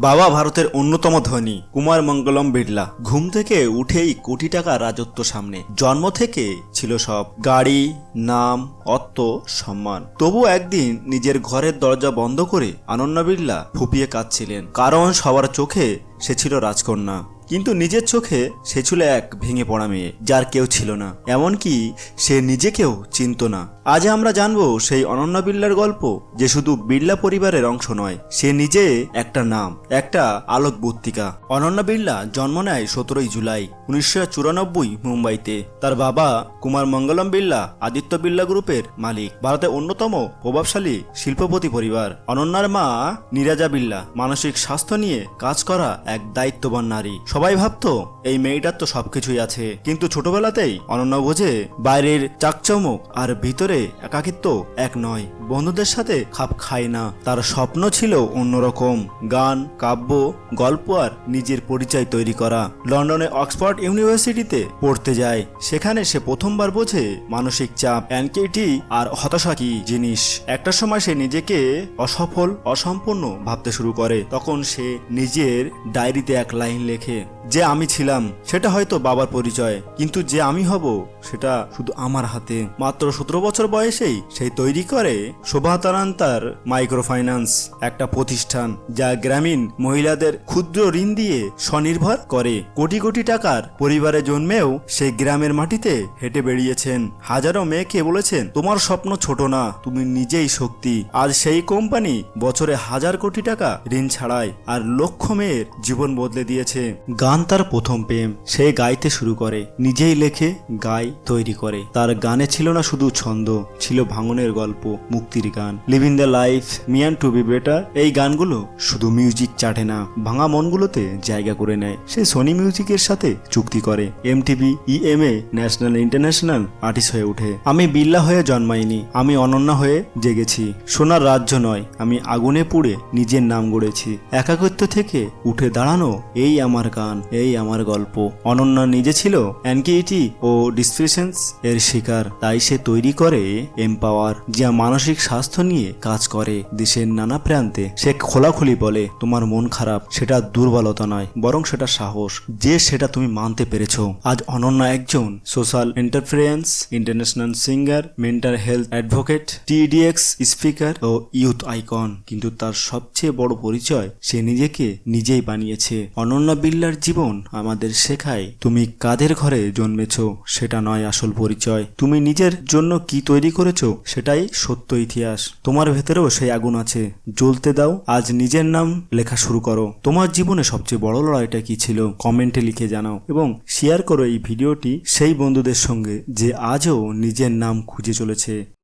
বাবা ভারতের অন্যতম ধনী, কুমার মঙ্গলম বিড়লা। ঘুম থেকে উঠেই কোটি টাকা রাজত্ব সামনে। জন্ম থেকে ছিল সব। গাড়ি, নাম অত্ত সম্মান। তবু একদিন নিজের ঘরের দরজা বন্ধ করে আনন্যা বিড়লা ফুপিয়ে কাঁদছিলেন। কারণ সবার চোখে সে ছিল রাজকন্যা। কিন্তু নিজের চোখে সে ছিল এক ভেঙে পড়া মেয়ে, যার কেউ ছিল না। এমনকি সে নিজেকেও চিনত না। আজ আমরা জানব সেই অনন্য বিড়লার গল্প যে শুধু বিড়লা পরিবারের অংশ নয়, সে নিজে একটা নাম, একটা আলোকবর্তিকা অনন্যা বিড়লা জন্ম নেয় সতেরোই জুলাই, উনিশশো চুরানব্বই মুম্বাইতে। তার বাবা কুমার মঙ্গলম বিড়লা, আদিত্য বিড়লা গ্রুপের মালিক, ভারতের অন্যতম প্রভাবশালী শিল্পপতি পরিবার। অনন্যার মা নীরাজা বিড়লা, মানসিক স্বাস্থ্য নিয়ে কাজ করা এক দায়িত্ববান নারী। সবাই ভাবতো, এই মেয়েটার তো সবকিছুই আছে। কিন্তু ছোটবেলাতেই অনন্য বোঝে, বাইরের চাকচমক আর ভিতরে একাকিত্ব এক নয়। বন্ধুদের সাথে খাপ খায় না। তার স্বপ্ন ছিল অন্যরকম। গান, কাব্য, গল্প আর নিজের পরিচয় তৈরি করা। লন্ডনে অক্সফোর্ড ইউনিভার্সিটিতে পড়তে যায়। সেখানে সে প্রথমবার বোঝে মানসিক চাপ অ্যানকেটি আর হতাশা কি জিনিস। একটা সময় সে নিজেকে অসফল, অসম্পূর্ণ ভাবতে শুরু করে। তখন সে নিজের ডায়েরিতে এক লাইন লেখে। যে আমি ছিলাম, সেটা হয়তো বাবার পরিচয়, কিন্তু যে আমি হব, সেটা শুধু আমার হাতে। মাত্র সতেরো বছর বয়সেই সেই তৈরি করে শোভাতারান্তার মাইক্রো ফাইন্যান্স একটা প্রতিষ্ঠান যা গ্রামীণ মহিলাদের ক্ষুদ্র ঋণ দিয়ে স্বনির্ভর করে। কোটি কোটি টাকার পরিবারে জন্মেও সেই গ্রামের মাটিতে হেঁটে বেরিয়েছেন হাজারো মেয়েকে বলেছেন, তোমার স্বপ্ন ছোট না, তুমি নিজেই শক্তি। আজ সেই কোম্পানি বছরে হাজার কোটি টাকা ঋণ ছাড়ায় আর লক্ষ মেয়ের জীবন বদলে দিয়েছে। গান তার প্রথম প্রেম। সে গাইতে শুরু করে। নিজেই লেখে গায় তৈরি করে। তার গানে ছিল না শুধু ছন্দ, ছিল ভাঙনের গল্প, মুক্তির গান। Living the life meant to be better এই গানগুলো শুধু মিউজিক চাটে না, ভাঙা মনগুলোতে জায়গা করে নেয়। সে সোনি মিউজিকের সাথে চুক্তি করে। MTV EMA national international artist হয়ে ওঠে। আমি বিল্লা হয়ে জন্মাইনি, আমি অনন্যা হয়ে জেগেছি। সোনার রাজ্য নয়, আমি আগুনে পুড়ে নিজের নাম গড়েছি। একাকিত্ব থেকে উঠে দাঁড়ানো এই আমার গান। এই আমার গল্প। অনন্যা নিজে ছিল অ্যানকিটি ও ডিসপ্রেশনস এর শিকার। তাই সে তৈরি করে এম্পাওয়ার যা মানসিক স্বাস্থ্য নিয়ে কাজ করে। দেশের নানা প্রান্তে সে খোলাখুলি বলে, তোমার মন খারাপ, সেটা দুর্বলতা নয়, বরং সেটা সাহস। যে সেটা তুমি মানতে পেরেছ। আজ অনন্যা একজন social entrepreneur international singer mental health advocate TEDx speaker ও ইউথ আইকন কিন্তু তার সবচেয়ে বড় পরিচয় সে নিজেকে নিজেই বানিয়েছে। অনন্যা বিল্লার জীবন আমাদের শেখায়। তুমি কাদের ঘরে জন্মেছ, সেটা নয় আসল পরিচয়। তুমি নিজের জন্য কি তৈরি করেছ, সেটাই সত্য ইতিহাস। তোমার ভেতরেও সেই আগুন আছে। জ্বলতে দাও, আজ নিজের নাম লেখা শুরু করো। তোমার জীবনে সবচেয়ে বড় লড়াইটা কি ছিল, কমেন্টে লিখে জানাও। এবং শেয়ার করো এই ভিডিওটি সেই বন্ধুদের সঙ্গে, যে আজও নিজের নাম খুঁজে চলেছে।